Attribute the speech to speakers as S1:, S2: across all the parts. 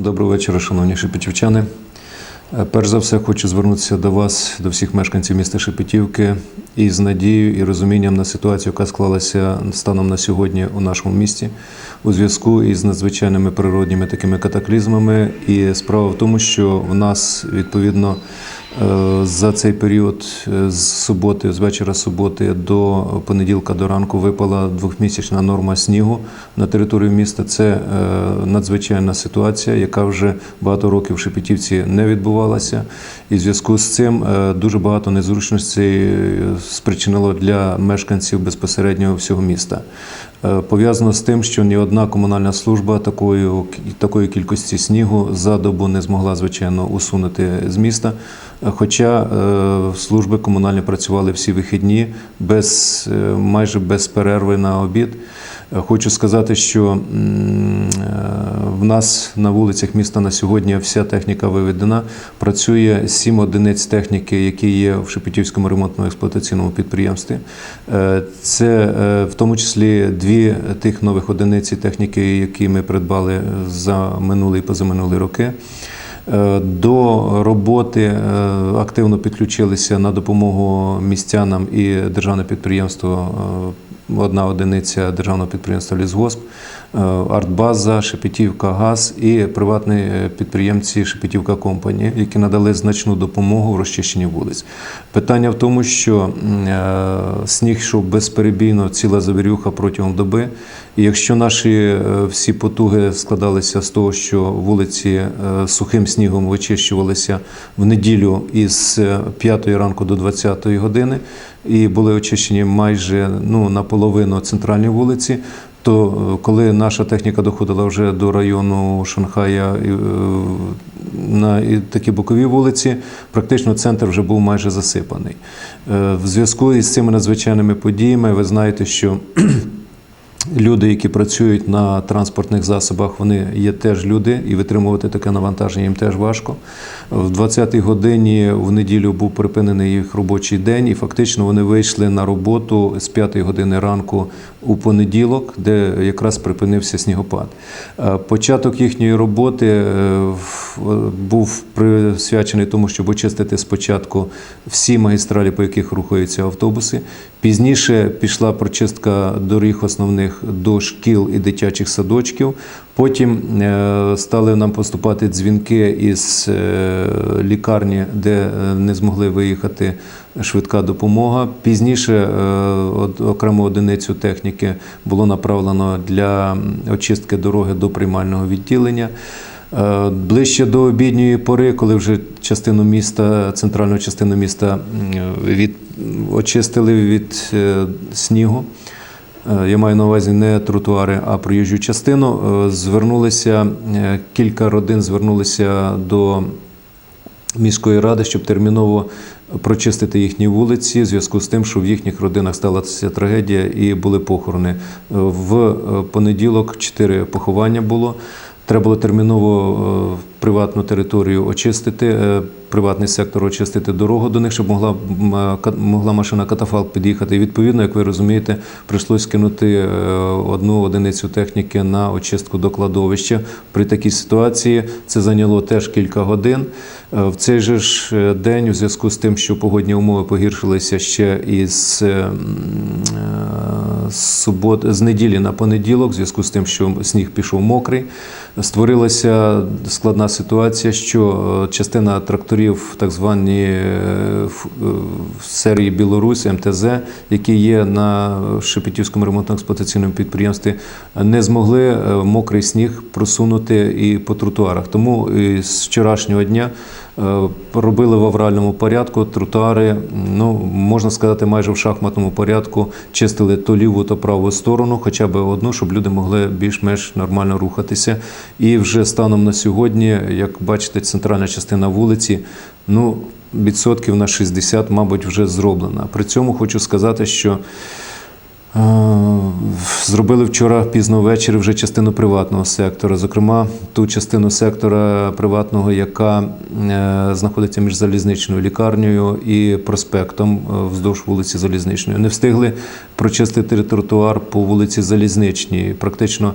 S1: Доброго вечора, шановні шепетівчани. Е, Перш за все, хочу звернутися до вас, до всіх мешканців міста Шепетівки, із надією і розумінням на ситуацію, яка склалася станом на сьогодні у нашому місті, у зв'язку із надзвичайними природніми такими катаклізмами. І справа в тому, що в нас відповідно за цей період е, з суботи, з вечора суботи до понеділка до ранку випала двохмісячна норма снігу на територію міста. Це е, надзвичайна ситуація, яка вже багато років в Шепетівці не відбувалася. І в зв'язку з цим е, дуже багато незручностей е, спричинило для мешканців безпосередньо всього міста. Е, Пов'язано з тим, що ні одна комунальна служба такої, такої кількості снігу за добу не змогла, звичайно, усунути з міста. Е, Хоча е, служби комунальні працювали всі вихідні, без, майже без перерви на обід. Хочу сказати, що е, в нас на вулицях міста на сьогодні вся техніка виведена. Працює сім одиниць техніки, які є в Шепетівському ремонтно-експлуатаційному підприємстві. Е, Це е, в тому числі дві тих нових одиниці техніки, які ми придбали за минулий і позаминулі роки. До роботи активно підключилися на допомогу містянам і державне підприємство. Одна одиниця державного підприємства Лісгосп, е, Артбаза, Шепетівка Газ і приватні е, підприємці Шепетівка Компані, які надали значну допомогу в розчищенні вулиць. Питання в тому, що е, сніг йшов безперебійно ціла завірюха протягом доби. І якщо наші всі потуги складалися з того, що вулиці сухим снігом вичищувалися в неділю із 5 ранку до 20 години, і були очищені майже ну, наполовину центральні вулиці, то е, коли наша техніка доходила вже до району Шанхая е, на такі бокові вулиці, практично центр вже був майже засипаний. Е, В зв'язку із цими надзвичайними подіями ви знаєте, що Люди, які працюють на транспортних засобах, вони є теж люди, і витримувати таке навантаження їм теж важко. В 20-й годині в неділю був припинений їх робочий день, і фактично вони вийшли на роботу з 5-ї години ранку у понеділок, де якраз припинився снігопад. Е, Початок їхньої роботи е, був присвячений тому, щоб очистити спочатку всі магістралі, по яких рухаються автобуси. Пізніше пішла прочистка доріг основних до шкіл і дитячих садочків. Потім е, стали нам поступати дзвінки із е, лікарні, де е, не змогли виїхати швидка допомога. Пізніше окрему одиницю техніки було направлено для очистки дороги до приймального відділення. Ближче до обідньої пори, коли вже частину міста, центральну частину міста від, очистили від снігу. Е, Я маю на увазі не тротуари, а проїжджу частину. е, Звернулися е, кілька родин звернулися до міської ради, щоб терміново прочистити їхні вулиці в зв'язку з тим, що в їхніх родинах сталася трагедія і були похорони. В понеділок чотири поховання було. Треба було терміново приватну територію очистити, е, приватний сектор очистити дорогу до них, щоб могла, е, могла машина катафалк під'їхати. І відповідно, як ви розумієте, прийшлось кинути е, одну одиницю техніки на очистку до кладовища. При такій ситуації це зайняло теж кілька годин. В цей же ж день, у зв'язку з тим, що погодні умови погіршилися ще із субот, з неділі на понеділок, в зв'язку з тим, що сніг пішов мокрий, створилася складна ситуація, що е, частина тракторів, так звані е, е, серії Білорусь МТЗ, які є на Шепетівському ремонтно-експлуатаційному підприємстві, не змогли мокрий сніг просунути і по тротуарах. Тому з вчорашнього дня робили в авральному порядку тротуари, ну можна сказати, майже в шахматному порядку чистили то ліву, то праву сторону, хоча б одну, щоб люди могли більш-менш нормально рухатися. І вже станом на сьогодні, як бачите, центральна частина вулиці, ну відсотків на 60, мабуть, вже зроблена. При цьому хочу сказати, що Е, Зробили вчора пізно ввечері вже частину приватного сектора, зокрема ту частину сектора приватного, яка е, знаходиться між залізничною лікарнею і проспектом е, вздовж вулиці Залізничної. Не встигли прочистити тротуар по вулиці Залізничній. Практично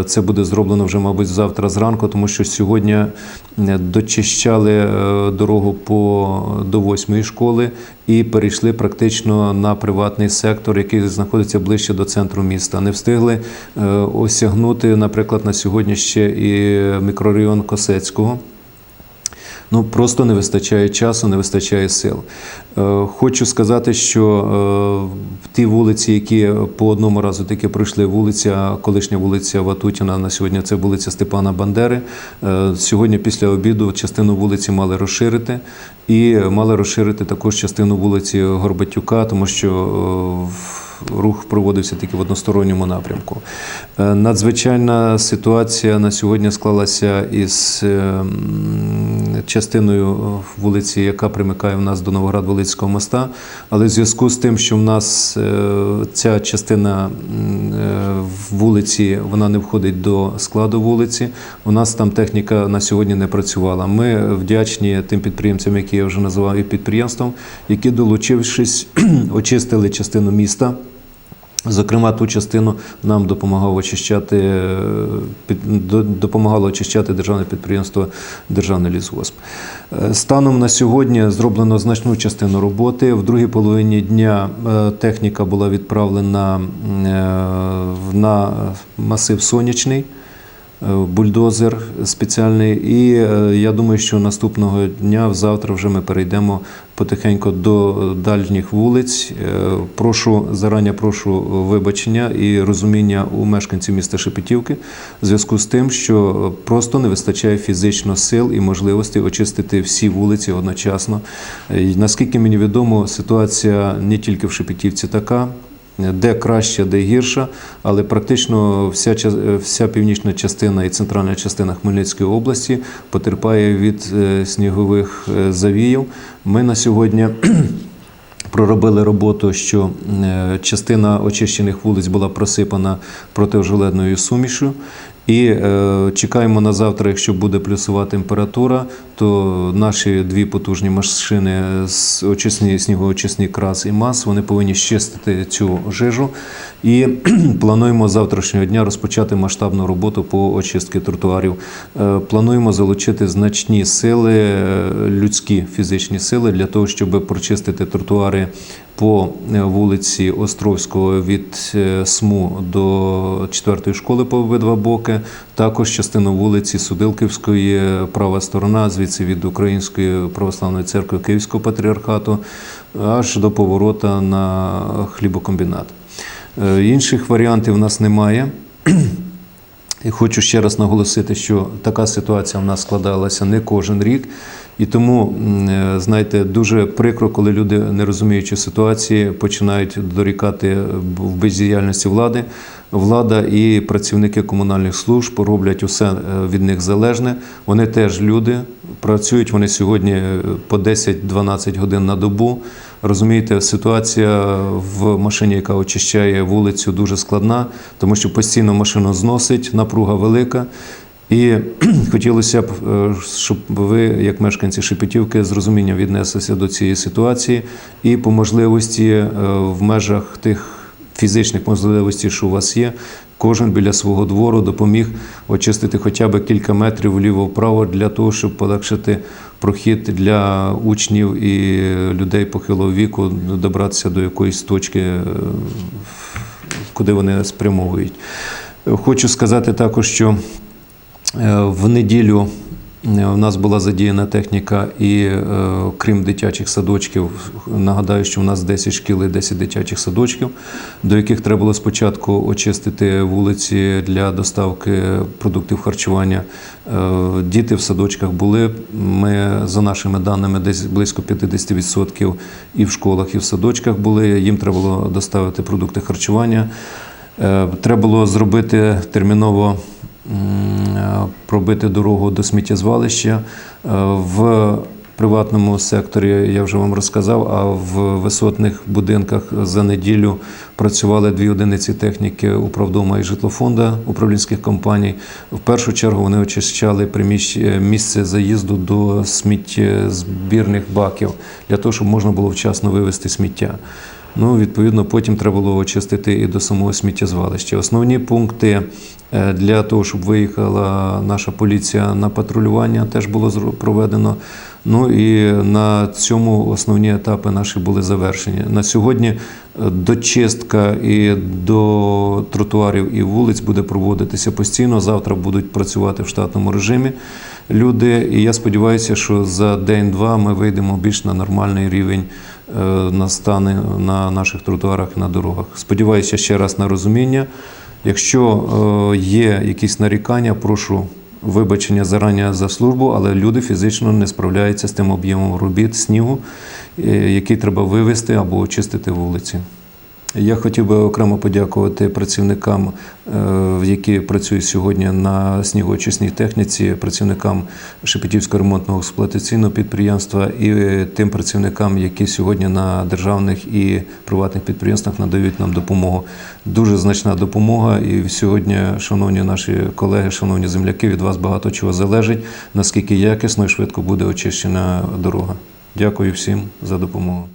S1: е, це буде зроблено вже, мабуть, завтра зранку, тому що сьогодні дочищали дорогу по до восьмої школи і перейшли практично на приватний сектор, який знаходиться ближче до центру міста. Не встигли е, осягнути, наприклад, на сьогодні ще і мікрорайон Косецького. Ну просто не вистачає часу, не вистачає сил. Е, Хочу сказати, що е, ті вулиці, які по одному разу таки пройшли, вулиця, колишня вулиця Ватутіна, на сьогодні це вулиця Степана Бандери. Е, Сьогодні після обіду частину вулиці мали розширити і мали розширити також частину вулиці Горбатюка, тому що рух проводився тільки в односторонньому напрямку. Е, Надзвичайна ситуація на сьогодні склалася із е, частиною вулиці, яка примикає в нас до Новоград-Волицького моста. Але в зв'язку з тим, що в нас е, ця частина е, вулиці вона не входить до складу вулиці, у нас там техніка на сьогодні не працювала. Ми вдячні тим підприємцям, які я вже називав і підприємством, які долучившись, очистили частину міста. Зокрема, ту частину нам допомагав очищати е, допомагало очищати державне підприємство Державний лісгосп. Е, Станом на сьогодні зроблено значну частину роботи. В другій половині дня е, техніка була відправлена на масив сонячний. Е, Бульдозер спеціальний, і е, я думаю, що наступного дня, завтра, вже ми перейдемо потихеньку до дальніх вулиць. Е, Прошу зарані прошу вибачення і розуміння у мешканців міста Шепетівки в зв'язку з тим, що просто не вистачає фізично сил і можливостей очистити всі вулиці одночасно. І Наскільки мені відомо, ситуація не тільки в Шепетівці така. Де краще, де гірша, але практично вся, вся північна частина і центральна частина Хмельницької області потерпає від е, снігових е, завіїв. Ми на сьогодні проробили роботу, що е, частина очищених вулиць була просипана протижеледною сумішю. І е, чекаємо на завтра, якщо буде плюсова температура, то наші дві потужні машини з очисні снігоочисні крас і мас вони повинні щистити цю жижу. І плануємо завтрашнього дня розпочати масштабну роботу по очистці тротуарів. Е, плануємо залучити значні сили, е, людські фізичні сили для того, щоб прочистити тротуари по е, вулиці Островського від е, СМУ до 4 школи по обидва боки. Також частину вулиці Судилківської, е, права сторона, звідси від Української православної церкви Київського патріархату, аж до поворота на хлібокомбінат. Інших варіантів у нас немає. І хочу ще раз наголосити, що така ситуація в нас складалася не кожен рік. І тому, е, знаєте, дуже прикро, коли люди, не розуміючи ситуації, починають дорікати в бездіяльності влади. Влада і працівники комунальних служб роблять усе е, від них залежне. Вони теж люди, працюють вони сьогодні е, по 10-12 годин на добу. Розумієте, ситуація в машині, яка очищає вулицю, дуже складна, тому що постійно машину зносить, напруга велика. І хотілося б, е, щоб ви, як мешканці Шепетівки, з розумінням віднеслися до цієї ситуації і по можливості в межах тих фізичних можливостей, що у вас є, кожен біля свого двору допоміг очистити хоча б кілька метрів вліво-вправо для того, щоб полегшити прохід для учнів і людей похилого віку добратися до якоїсь точки, е, куди вони спрямовують. Хочу сказати також, що Е, В неділю у нас була задіяна техніка, і е, крім дитячих садочків, нагадаю, що у нас 10 шкіл і 10 дитячих садочків, до яких треба було спочатку очистити вулиці для доставки продуктів харчування. Е, Діти в садочках були. Ми, за нашими даними, десь близько 50% і в школах, і в садочках були. Їм треба було доставити продукти харчування. Е, Треба було зробити терміново е, пробити дорогу до сміттєзвалища. Е, В приватному секторі я вже вам розказав. А в висотних будинках за неділю працювали дві одиниці техніки управдома і житлофонда управлінських компаній. В першу чергу вони очищали приміщ- місце заїзду до сміттєзбірних баків для того, щоб можна було вчасно вивезти сміття. Ну, відповідно, потім треба було очистити і до самого сміттєзвалища. Основні пункти е, для того, щоб виїхала наша поліція на патрулювання, теж було проведено. Ну і на цьому основні етапи наші були завершені. На сьогодні е, дочистка і до тротуарів і вулиць буде проводитися постійно. Завтра будуть працювати в штатному режимі люди. І я сподіваюся, що за день-два ми вийдемо більш на нормальний рівень е, настане на наших тротуарах і на дорогах. Сподіваюся ще раз на розуміння. Якщо е, є якісь нарікання, прошу вибачення зарані за службу, але люди фізично не справляються з тим об'ємом робіт снігу, е, який треба вивезти або очистити вулиці. Я хотів би окремо подякувати працівникам, е, які працюють сьогодні на снігоочисній техніці, працівникам Шепетівського ремонтного експлуатаційного підприємства і тим працівникам, які сьогодні на державних і приватних підприємствах надають нам допомогу. Дуже значна допомога. І сьогодні, шановні наші колеги, шановні земляки, від вас багато чого залежить, наскільки якісно і швидко буде очищена дорога. Дякую всім за допомогу.